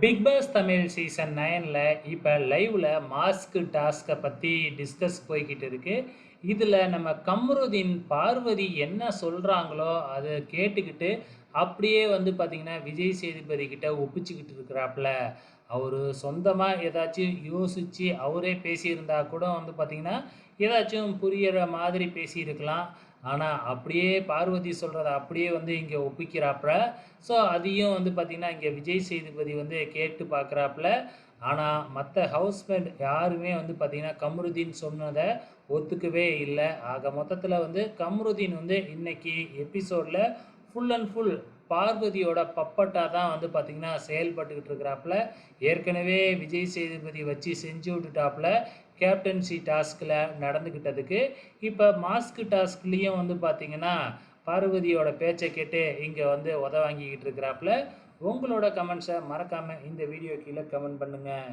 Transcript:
Big pass Tamil season நைனில் இப்போ லைவில் மாஸ்க் டாஸ்க்கை பற்றி டிஸ்கஸ் போய்கிட்டு இருக்குது இதில் நம்ம கம்ருதீன் பார்வதி என்ன சொல்கிறாங்களோ அதை கேட்டுக்கிட்டு அப்படியே வந்து பார்த்திங்கன்னா விஜய் சேதுபதி கிட்ட ஒப்பிச்சுக்கிட்டு இருக்கிறாப்புல. அவர் சொந்தமாக ஏதாச்சும் யோசித்து அவரே பேசியிருந்தா கூட வந்து பார்த்திங்கன்னா ஏதாச்சும் புரியிற மாதிரி பேசியிருக்கலாம். ஆனால் அப்படியே பார்வதி சொல்கிறத அப்படியே வந்து இங்கே ஒப்பிக்கிறாப்புல. ஸோ அதையும் வந்து பார்த்திங்கன்னா இங்கே விஜய் சேதுபதி வந்து கேட்டு பார்க்குறாப்புல ஆனால் மற்ற ஹவுஸ்மேட் யாருமே வந்து பார்த்திங்கன்னா கம்ருதீன் சொன்னதை ஒத்துக்கவே இல்லை. ஆக மொத்தத்தில் வந்து கம்ருதீன் வந்து இன்னைக்கு எபிசோடில் ஃபுல் அண்ட் ஃபுல் பார்வதியோட பப்பட்டா தான் வந்து பார்த்திங்கன்னா செயல்பட்டுக்கிட்டு இருக்கிறாப்புல. ஏற்கனவே விஜய் சேதுபதி வச்சு செஞ்சு விட்டுட்டாப்புல. கேப்டன்சி டாஸ்கில் நடந்துக்கிட்டதுக்கு இப்போ மாஸ்க் டாஸ்க்லேயும் வந்து பார்த்திங்கன்னா பார்வதியோட பேச்சை கேட்டு இங்கே வந்து உத வாங்கிக்கிட்டு இருக்கிறாப்புல. உங்களோட கமெண்ட்ஸை மறக்காமல் இந்த வீடியோ கீழே கமெண்ட் பண்ணுங்கள்